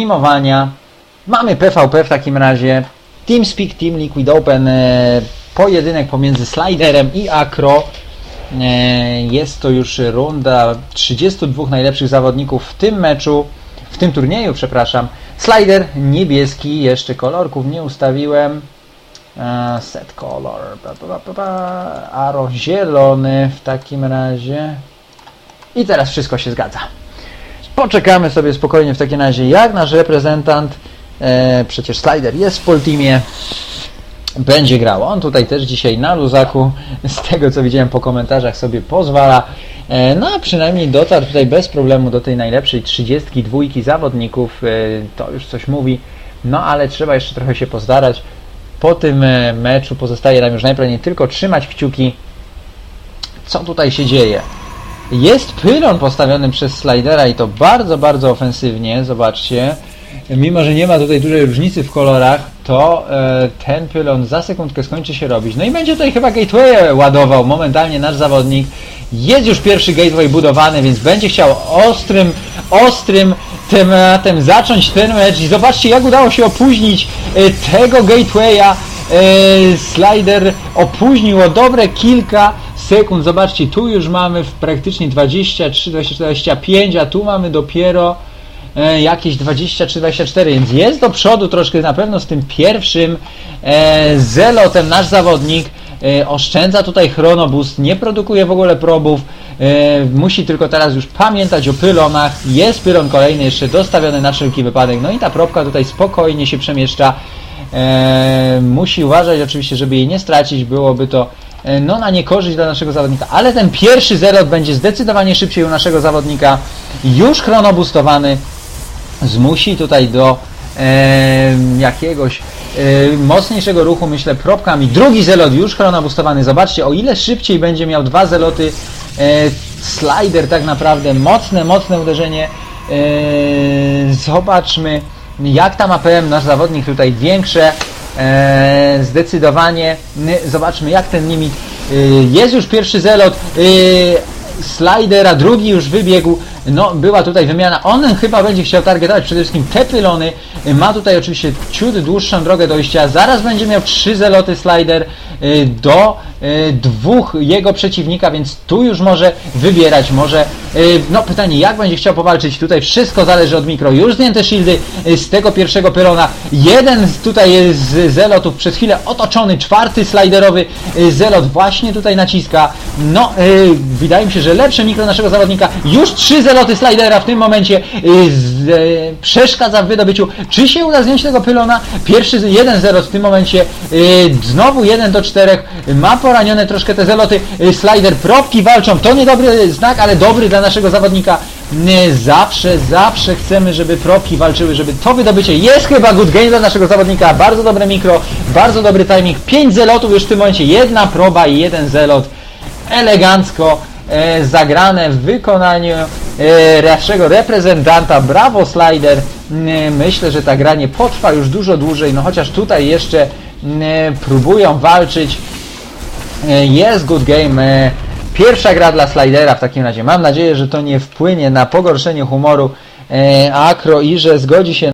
animowania. Mamy PvP w takim razie. TeamSpeak, Team Liquid Open, e, pojedynek pomiędzy Sliderem i Acro. E, Jest to już runda 32 najlepszych zawodników w tym meczu, w tym turnieju, przepraszam. Slider niebieski, jeszcze kolorków nie ustawiłem. E, Set color. Aro zielony w takim razie. I teraz wszystko się zgadza. Poczekamy sobie spokojnie w takim razie, jak nasz reprezentant, e, przecież Slider jest w Polteamie, będzie grał. On tutaj też dzisiaj na luzaku, z tego co widziałem po komentarzach, sobie pozwala. E, no a przynajmniej dotarł tutaj bez problemu do tej najlepszej 32 zawodników. E, to już coś mówi. No ale trzeba jeszcze trochę się postarać. Po tym e, meczu pozostaje nam już najprawdopodobniej tylko trzymać kciuki. Co tutaj się dzieje? Jest pylon postawiony przez slidera i to bardzo, bardzo ofensywnie. Zobaczcie. Mimo, że nie ma tutaj dużej różnicy w kolorach, to e, ten pylon za sekundkę skończy się robić. No i będzie tutaj chyba gateway ładował momentalnie nasz zawodnik. Jest już pierwszy gateway budowany, więc będzie chciał ostrym, ostrym tematem zacząć ten mecz. I zobaczcie, jak udało się opóźnić e, tego gatewaya. E, slider opóźnił o dobre kilka sekund. Zobaczcie, tu już mamy praktycznie 23, 24, 25, a tu mamy dopiero e, jakieś 23-24, więc jest do przodu troszkę na pewno z tym pierwszym e, zelotem nasz zawodnik. E, oszczędza tutaj chronoboost, nie produkuje w ogóle probów, musi tylko teraz już pamiętać o pylonach. Jest pylon kolejny jeszcze dostawiony na wszelki wypadek, no i ta probka tutaj spokojnie się przemieszcza. Musi uważać oczywiście, żeby jej nie stracić, byłoby to no na niekorzyść dla naszego zawodnika, ale ten pierwszy zelot będzie zdecydowanie szybciej u naszego zawodnika, już chronoboostowany, zmusi tutaj do e, jakiegoś e, mocniejszego ruchu, myślę, probkami. Drugi zelot już chronoboostowany. Zobaczcie, o ile szybciej będzie miał dwa zeloty e, slider tak naprawdę, mocne, mocne uderzenie. E, zobaczmy, jak tam APM nasz zawodnik tutaj większe. E, zdecydowanie. Zobaczmy, jak ten limit. E, jest już pierwszy zelot. E, slider, a drugi już wybiegł. No, była tutaj wymiana. On chyba będzie chciał targetować przede wszystkim te pylony. Ma tutaj oczywiście ciut dłuższą drogę dojścia. Zaraz będzie miał trzy zeloty slider y, do y, dwóch jego przeciwnika, więc tu już może wybierać. Może, y, no pytanie, jak będzie chciał powalczyć? Tutaj wszystko zależy od mikro. Już zdjęte shieldy z tego pierwszego pylona. Jeden tutaj z zelotów przez chwilę otoczony, czwarty sliderowy zelot właśnie tutaj naciska. No, wydaje mi się, że lepsze mikro naszego zawodnika. Już trzy zeloty slidera w tym momencie y, z, y, przeszkadza w wydobyciu. Czy się uda zdjąć tego pylona? Pierwszy z- jeden zelot w tym momencie. Y, znowu jeden do czterech. Ma poranione troszkę te zeloty. Y, slider, probki walczą. To niedobry znak, ale dobry dla naszego zawodnika. Y, zawsze, zawsze chcemy, żeby probki walczyły, żeby to wydobycie jest chyba good game dla naszego zawodnika. Bardzo dobre mikro, bardzo dobry timing. Pięć zelotów już w tym momencie. Jedna proba i jeden zelot elegancko e, zagrane w wykonaniu e, naszego reprezentanta. Brawo Slider. Mm, Myślę, że ta gra nie potrwa już dużo dłużej, no chociaż tutaj jeszcze mm, próbują walczyć. E, Jest good game. E, Pierwsza gra dla Slidera w takim razie. Mam nadzieję, że to nie wpłynie na pogorszenie humoru e, Akro i że zgodzi się